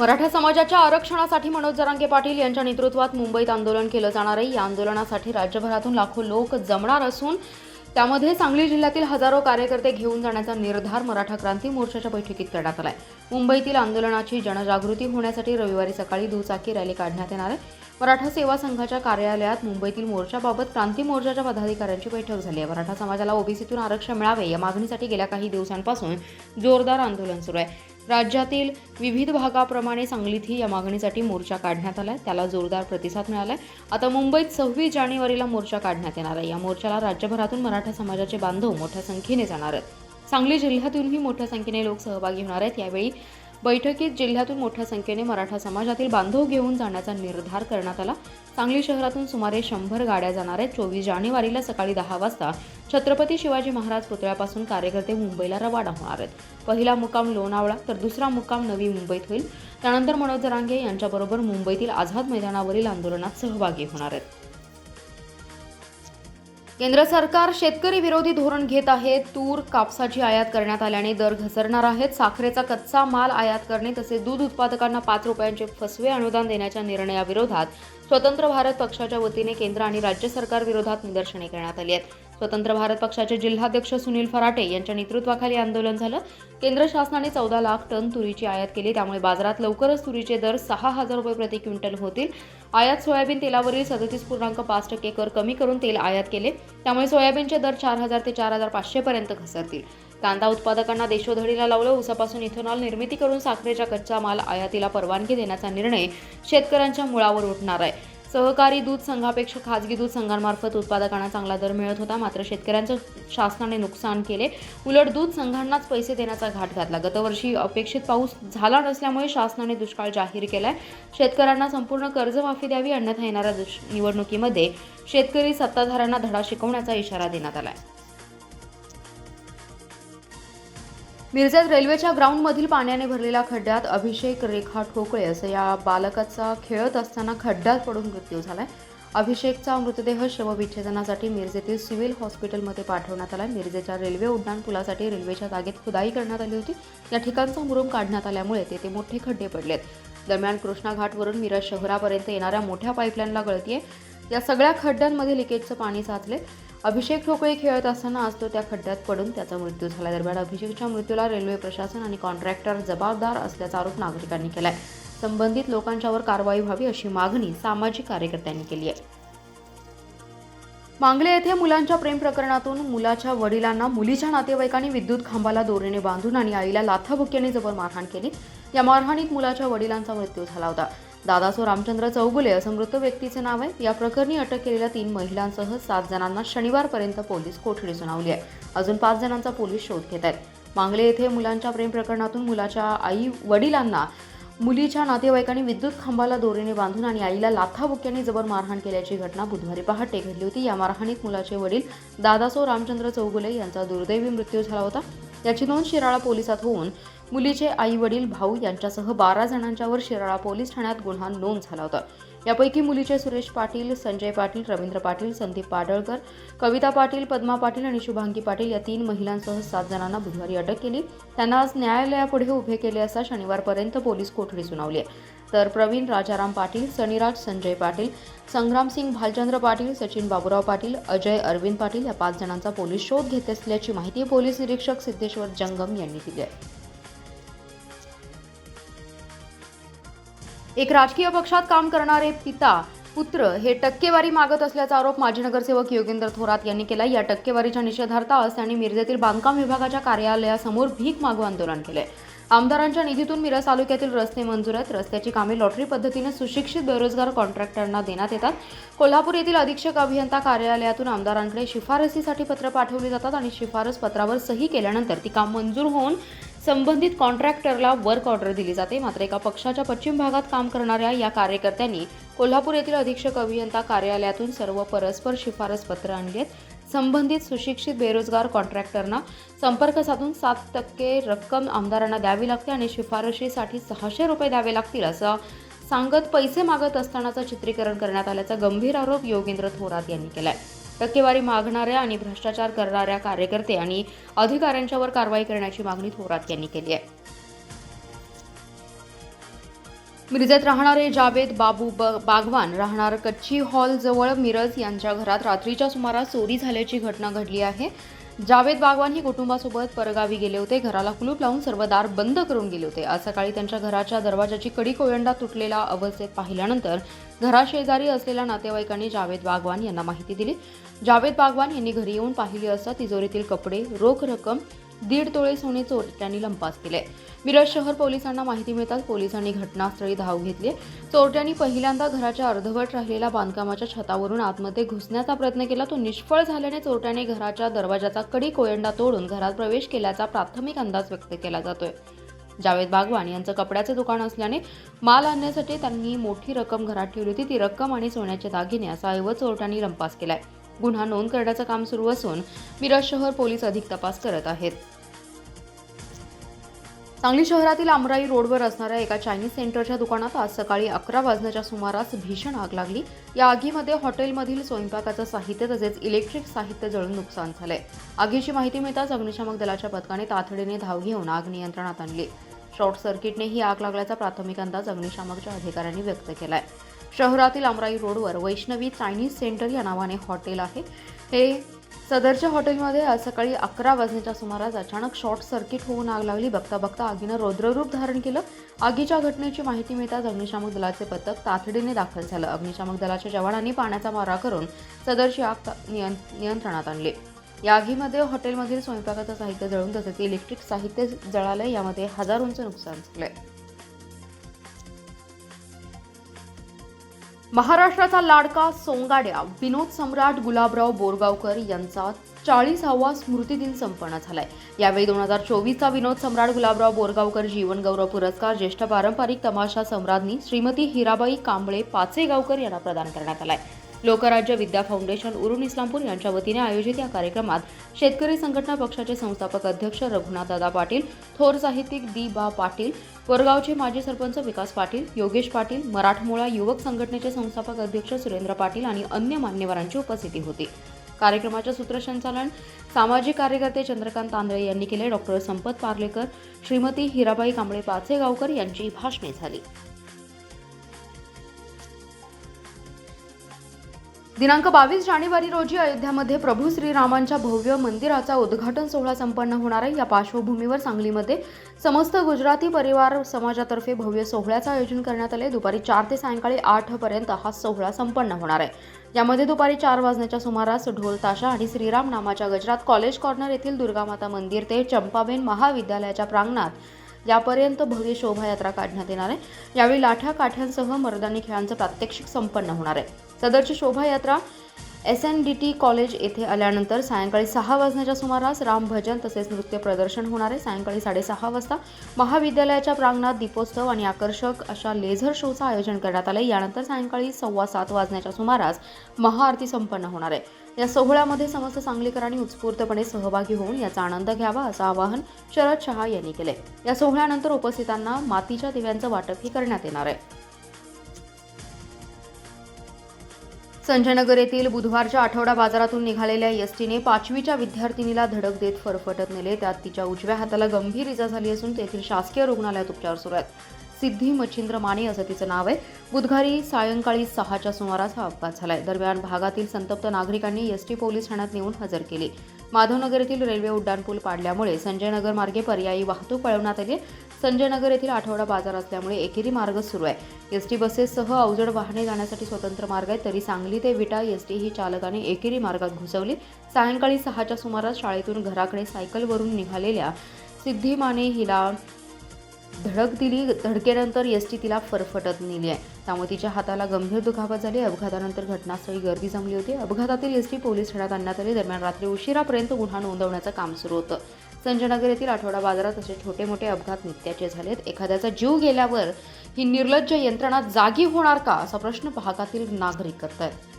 मराठा समाजाच्या आरक्षणासाठी मनोज जरांगे पाटील यांच्या नेतृत्वात मुंबईत आंदोलन केलं जाणार आहे. या आंदोलनासाठी राज्यभरातून लाखो लोक जमणार असून त्यामध्ये सांगली जिल्ह्यातील हजारो कार्यकर्ते घेऊन जाण्याचा निर्धार मराठा क्रांती मोर्चाच्या बैठकीत करण्यात आलाय. मुंबईतील आंदोलनाची जनजागृती होण्यासाठी रविवारी सकाळी दुचाकी रॅली काढण्यात येणार आहे. मराठा सेवा संघाच्या कार्यालयात मुंबईतील मोर्चाबाबत क्रांती मोर्चाच्या पदाधिकाऱ्यांची बैठक झाली आहे. मराठा समाजाला ओबीसीतून आरक्षण मिळावे या मागणीसाठी गेल्या काही दिवसांपासून जोरदार आंदोलन सुरू आहे. राज्यातील विविध भागाप्रमाणे सांगलीतही या मागणीसाठी मोर्चा काढण्यात आला आहे त्याला जोरदार प्रतिसाद मिळाला आहे आता मुंबईत सव्वीस जानेवारीला मोर्चा काढण्यात येणार आहे. या मोर्चाला राज्यभरातून मराठा समाजाचे बांधव मोठ्या संख्येने जाणार आहेत. सांगली जिल्ह्यातूनही मोठ्या संख्येने लोक सहभागी होणार आहेत. यावेळी बैठकीत जिल्ह्यातून मोठ्या संख्येने मराठा समाजातील बांधव घेऊन जाण्याचा निर्धार करण्यात आला. सांगली शहरातून सुमारे शंभर गाड्या जाणार आहेत. चोवीस जानेवारीला सकाळी दहा वाजता छत्रपती शिवाजी महाराज पुतळ्यापासून कार्यकर्ते मुंबईला रवाना होणार आहेत. पहिला मुकाम लोणावळा तर दुसरा मुक्काम नवी मुंबईत होईल. त्यानंतर मनोज जरांगे यांच्याबरोबर मुंबईतील आझाद मैदानावरील आंदोलनात सहभागी होणार आहेत. केंद्र सरकार शेतकरी विरोधी धोरण घेत आहे. तूर कापसाची आयात करण्यात आल्याने दर घसरणार आहेत. साखरेचा कच्चा माल आयात करणे तसेच दूध उत्पादकांना पाच रुपयांचे फसवे अनुदान देण्याच्या निर्णयाविरोधात स्वतंत्र भारत पक्षाच्या वतीने केंद्र आणि राज्य सरकार विरोधात निदर्शने करण्यात आली आहेत. स्वतंत्र भारत पक्षाचे जिल्हाध्यक्ष सुनील फराटे यांच्या नेतृत्वाखाली आंदोलन झालं. केंद्र शासनाने चौदा लाख टन तुरीची आयात केली. त्यामुळे बाजारात लवकरच तुरीचे दर सहा हजार रुपये प्रति क्विंटल होतील. आयात सोयाबीन तेलावरील सदतीस पूर्णांक पाच टक्के कर कमी करून तेल आयात केले. त्यामुळे सोयाबीनचे दर चार हजार ते चार हजार पाचशे पर्यंत घसरतील. कांदा उत्पादकांना देशोधडीला लावलं. ऊसापासून इथेनॉल निर्मिती करून साखरेच्या कच्चा माल आयातीला परवानगी देण्याचा निर्णय शेतकऱ्यांच्या मुळावर उठणार आहे. सहकारी दूध संघापेक्षा खाजगी दूध संघांमार्फत उत्पादकांना चांगला दर मिळत होता. मात्र शेतकऱ्यांचं शासनाने नुकसान केले. उलट दूध संघांनाच पैसे देण्याचा घाट घातला. गतवर्षी अपेक्षित पाऊस झाला नसल्यामुळे शासनाने दुष्काळ जाहीर केलाय. शेतकऱ्यांना संपूर्ण कर्जमाफी द्यावी अन्यथा येणाऱ्या निवडणुकीमध्ये शेतकरी सत्ताधाऱ्यांना धडा शिकवण्याचा इशारा देण्यात आलाय. मिरजेत रेल्वेच्या ग्राउंडमधील पाण्याने भरलेल्या खड्ड्यात अभिषेक रेखा ठोकळे असं या बालकाचा खेळत असताना खड्ड्यात पडून मृत्यू झालाय. अभिषेकचा मृतदेह शवविच्छेदनासाठी मिरजेतील सिव्हिल हॉस्पिटलमध्ये पाठवण्यात आला मिरजेच्या रेल्वे उड्डाण पुलासाठी रेल्वेच्या जागेत खुदाई करण्यात आली होती. या ठिकाणचा मुरुम काढण्यात आल्यामुळे तेथे मोठे खड्डे पडलेत. दरम्यान कृष्णा घाटवरून मिरज शहरापर्यंत येणाऱ्या मोठ्या पाईपलाईनला गळतीये या सगळ्या खड्ड्यांमध्ये लिकेजचं पाणी साचले अभिषेक ठोकळे खेळत असताना आज तो त्या खड्ड्यात पडून त्याचा मृत्यू झाला दरम्यान अभिषेकच्या मृत्यूला रेल्वे प्रशासन आणि कॉन्ट्रॅक्टर जबाबदार असल्याचा आरोप नागरिकांनी केलाय. संबंधित लोकांच्यावर कारवाई व्हावी अशी मागणी सामाजिक कार्यकर्त्यांनी केली आहे. मांगले येथे मुलांच्या प्रेम प्रकरणातून मुलाच्या वडिलांना मुलीच्या नातेवाईकांनी विद्युत खांबाला दोरीने बांधून आणि आईला लाथाबुक्याने जबर मारहाण केली. या मारहाणीत मुलाच्या वडिलांचा मृत्यू झाला होता. दादासो रामचंद्र चौगुले असं मृत व्यक्तीचे नाव आहे. या प्रकरणी अटक केलेल्या तीन महिलांसह सात जणांना शनिवारपर्यंत पोलीस कोठडी सुनावली आहे. अजून पाच जणांचा पोलीस शोध घेत आहेत. मांगले येथे मुलांच्या प्रेम प्रकरणातून मुलाच्या आई वडिलांना मुलीच्या नातेवाईकांनी विद्युत खांबाला दोरीने बांधून आणि आईला लाथाबुक्याने जबर मारहाण केल्याची घटना बुधवारी पहाटे घडली होती. या मारहाणीत मुलाचे वडील दादासो रामचंद्र चौगुले यांचा दुर्दैवी मृत्यू झाला होता. याची नोंद शिराळा पोलिसात होऊन मुलीचे आई वडील भाऊ यांच्यासह बारा जणांच्यावर शिराळा पोलीस ठाण्यात गुन्हा नोंद झाला होता. यापैकी मुलीचे सुरेश पाटील संजय पाटील रवींद्र पाटील संदीप पाडळकर कविता पाटील पद्मा पाटील आणि शुभांगी पाटील या तीन महिलांसह सात जणांना बुधवारी अटक केली. त्यांना आज न्यायालयापुढे उभे केले असता शनिवारपर्यंत पोलीस कोठडी सुनावली आहे. तर प्रवीण राजाराम पाटील सनीराज संजय पाटील संग्रामसिंग भालचंद्र पाटील सचिन बाबुराव पाटील अजय अरविंद पाटील या पाच जणांचा पोलीस शोध घेत असल्याची माहिती पोलीस निरीक्षक सिद्धेश्वर जंगम यांनी दिली आहे. एक राजकीय पक्षात काम करणारे पिता पुत्र हे टक्केवारी मागत असल्याचा आरोप माजी नगरसेवक योगेंद्र थोरात यांनी केला. या टक्केवारीच्या निषेधार्थ आज त्यांनी मिरजेतील बांधकाम विभागाच्या कार्यालयासमोर भीक मागू आंदोलन केले. आमदारांच्या निधीतून मिरज तालुक्यातील रस्ते मंजूर आहेत. रस्त्याची कामे लॉटरी पद्धतीने सुशिक्षित बेरोजगार कॉन्ट्रॅक्टरना देण्यात येतात. कोल्हापूर येथील अधीक्षक अभियंता कार्यालयातून आमदारांकडे शिफारसीसाठी पत्र पाठवली जातात आणि शिफारस पत्रावर सही केल्यानंतर ती काम मंजूर होऊन संबंधित कॉन्ट्रॅक्टरला वर्क ऑर्डर दिली जाते. मात्र एका पक्षाच्या पश्चिम भागात काम करणाऱ्या या कार्यकर्त्यांनी कोल्हापूर येथील अधीक्षक अभियंता कार्यालयातून सर्व परस्पर शिफारस पत्र आणलीत. संबंधित सुशिक्षित बेरोजगार कॉन्ट्रॅक्टरना संपर्क साधून सात टक्के रक्कम आमदारांना द्यावी लागते आणि शिफारशीसाठी सहाशे रुपये द्यावे लागतील असं सांगत पैसे मागत असतानाचं चित्रीकरण करण्यात आल्याचा गंभीर आरोप योगेंद्र थोरात यांनी केला आहे टक्केवारी मागणाऱ्या आणि भ्रष्टाचार करणाऱ्या कार्यकर्ते आणि अधिकाऱ्यांच्यावर कारवाई करण्याची मागणी थोरात यांनी केली आहे. मिरजेत राहणारे जावेद बाबू ब बागवान राहणार कच्ची हॉल जवळ मिरज यांच्या घरात रात्रीच्या सुमारास चोरी झाल्याची घटना घडली आहे. जावेद बागवान हे कुटुंबासोबत परगावी गेले होते. घराला कुलूप लावून सर्व दार बंद करून गेले होते. आज सकाळी त्यांच्या घराच्या दरवाजाची कडी कोयंडा तुटलेल्या अवस्थेत पाहिल्यानंतर घराशेजारी असलेल्या नातेवाईकांनी जावेद बागवान यांना माहिती दिली. जावेद बागवान यांनी घरी येऊन पाहिली असता तिजोरीतील कपडे रोख रक्कम दीड तोळे सोने चोरट्यांनी लंपास केले. मिरज शहर पोलिसांना माहिती मिळताच पोलिसांनी घटनास्थळी धाव घेतली. चोरट्यांनी पहिल्यांदा घराच्या अर्धवट राहिलेल्या बांधकामाच्या छतावरून आतमध्ये घुसण्याचा प्रयत्न केला. तो निष्फळ झाल्याने चोरट्याने घराच्या दरवाजाचा कडी कोयंडा तोडून घरात प्रवेश केल्याचा प्राथमिक अंदाज व्यक्त केला जातोय. जावेद बागवान यांचं कपड्याचं दुकान असल्याने माल आणण्यासाठी त्यांनी मोठी रक्कम घरात ठेवली होती. ती रक्कम आणि सोन्याचे दागिने असा ऐवज चोरट्यांनी लंपास केलाय. गुन्हा नोंद करण्याचं काम सुरू असून मिरज शहर पोलीस अधिक तपास करत आहेत. सांगली शहरातील आमराई रोडवर असणाऱ्या एका चायनीज सेंटरच्या दुकानात आज सकाळी अकरा वाजण्याच्या सुमारास भीषण आग लागली. या आगीमध्ये हॉटेलमधील स्वयंपाकाचं साहित्य तसेच इलेक्ट्रिक साहित्य जळून नुकसान झालंय. आगीची माहिती मिळताच अग्निशामक दलाच्या पथकाने तातडीने धाव घेऊन आग नियंत्रणात आणली. शॉर्ट सर्किटने ही आग लागल्याचा प्राथमिक अंदाज अग्निशामकच्या अधिकाऱ्यांनी व्यक्त केला आहे शहरातील अमराई रोडवर वैष्णवी चायनीज सेंटर या नावाने हॉटेल आहे. हे सदरच्या हॉटेलमध्ये आज सकाळी अकरा वाजण्याच्या सुमारास अचानक शॉर्ट सर्किट होऊन आग लागली. बघता बघता आगीनं रौद्ररूप धारण केलं. आगीच्या घटनेची माहिती मिळताच अग्निशामक दलाचे पथक तातडीने दाखल झालं. अग्निशामक दलाच्या जवानांनी पाण्याचा मारा करून सदरची आग नियंत्रणात आणली. या आगीमध्ये हॉटेलमधील स्वयंपाकाचं साहित्य जळून तसेच इलेक्ट्रिक साहित्य जळालं यामध्ये हजारोंचं नुकसान झालंय. महाराष्ट्राचा लाडका सोंगाड्या विनोद सम्राट गुलाबराव बोरगावकर यांचा चाळीसावा स्मृतिदिन संपन्न झालाय. यावेळी दोन हजार चोवीसचा विनोद सम्राट गुलाबराव बोरगावकर जीवनगौरव पुरस्कार ज्येष्ठ पारंपरिक तमाशा सम्राज्ञी श्रीमती हिराबाई कांबळे पाचेगावकर यांना प्रदान करण्यात आलाय. लोकराज्य विद्या फाउंडेशन उरुण इस्लामपूर यांच्या वतीने आयोजित या कार्यक्रमात शेतकरी संघटना पक्षाचे संस्थापक अध्यक्ष रघुनाथदादा पाटील थोर साहित्यिक दी बा पाटील कोरगावचे माजी सरपंच विकास पाटील योगेश पाटील मराठमोळा युवक संघटनेचे संस्थापक अध्यक्ष सुरेंद्र पाटील आणि अन्य मान्यवरांची उपस्थिती होती. कार्यक्रमाचे सूत्रसंचालन सामाजिक कार्यकर्ते चंद्रकांत तांदळे यांनी केले. डॉक्टर संपत पार्लेकर श्रीमती हिराबाई कांबळे पाचेगावकर यांची भाषणे झाली. दिनांक बावीस जानेवारी रोजी अयोध्यामध्ये प्रभू श्रीरामांच्या भव्य मंदिराचा उद्घाटन सोहळा संपन्न होणार आहे. या पार्श्वभूमीवर सांगलीमध्ये समस्त गुजराती परिवार समाजातर्फे भव्य सोहळ्याचं आयोजन करण्यात आले दुपारी चार ते सायंकाळी आठपर्यंत हा सोहळा संपन्न होणार आहे. यामध्ये दुपारी चार वाजण्याच्या सुमारास ढोल ताशा आणि श्रीराम नामाच्या गजरात कॉलेज कॉर्नर येथील दुर्गामाता मंदिर ते चंपाबेन महाविद्यालयाच्या प्रांगणात यापर्यंत भव्य शोभायात्रा काढण्यात येणार आहे. यावेळी लाठ्या काठ्यांसह मर्दानी खेळांचं प्रात्यक्षिक संपन्न होणार आहे. सदरची शोभायात्रा S N D T college येथे आल्यानंतर सायंकाळी सहा वाजण्याच्या सुमारास रामभजन तसेच नृत्य प्रदर्शन होणार आहे. सायंकाळी साडेसहा वाजता महाविद्यालयाच्या प्रांगणात दीपोत्सव आणि आकर्षक अशा लेझर शोचं आयोजन करण्यात आलं यानंतर सायंकाळी सव्वा सात वाजण्याच्या सुमारास महाआरती संपन्न होणार आहे. या सोहळ्यामध्ये समस्त सांगलीकरांनी उत्स्फूर्तपणे सहभागी होऊन याचा आनंद घ्यावा असं आवाहन शरद शहा यांनी केले या सोहळ्यानंतर उपस्थितांना मातीच्या दिव्यांचं वाटपही करण्यात येणार आहे. संजयनगर येथील बुधवारच्या आठवडा बाजारातून निघालेल्या एसटीने पाचवीच्या विद्यार्थिनीला धडक देत फरफटत नेले. त्यात तिच्या उजव्या हाताला गंभीर इजा झाली असून तेथील शासकीय रुग्णालयात उपचार सुरू आहेत. सिद्धी मच्छिंद्र माने असं तिचं नाव आहे. बुधवारी सायंकाळी सहाच्या सुमारास हा अपघात झालाय. दरम्यान भागातील संतप्त नागरिकांनी एसटी पोलीस ठाण्यात नेऊन हजर केली. माधवनगर येथील रेल्वे उड्डाणपूल पाडल्यामुळे संजयनगर मार्गे पर्यायी वाहतूक वळवण्यात आली संजयनगर येथील आठवडा बाजार असल्यामुळे एकेरी मार्ग सुरू आहे. एस टी बसेससह अवजड वाहने जाण्यासाठी स्वतंत्र मार्ग आहेत तरी सांगली ते विटा एस टी ही चालकाने एकेरी मार्गात घुसवली. सायंकाळी सहाच्या सुमारास शाळेतून घराकडे सायकलवरून निघालेल्या सिद्धी माने हिला धडक दिली. धडकेनंतर एस टी तिला फरफटत नेली आहे. त्यामुळे तिच्या हाताला गंभीर दुखापत झाली. अपघातानंतर घटनास्थळी गर्दी जमली होती. अपघातातील एस टी पोलीस ठाण्यात आणण्यात आली. दरम्यान रात्री उशिरापर्यंत गुन्हा नोंदवण्याचं काम सुरू होतं. संजयनगर येथील आठवडा बाजारात असे छोटे मोठे अपघात नित्याचे झालेत. एखाद्याचा जीव गेल्यावर ही निर्लज्ज यंत्रणा जागी होणार का? असा प्रश्न भागातील नागरिक करतायत.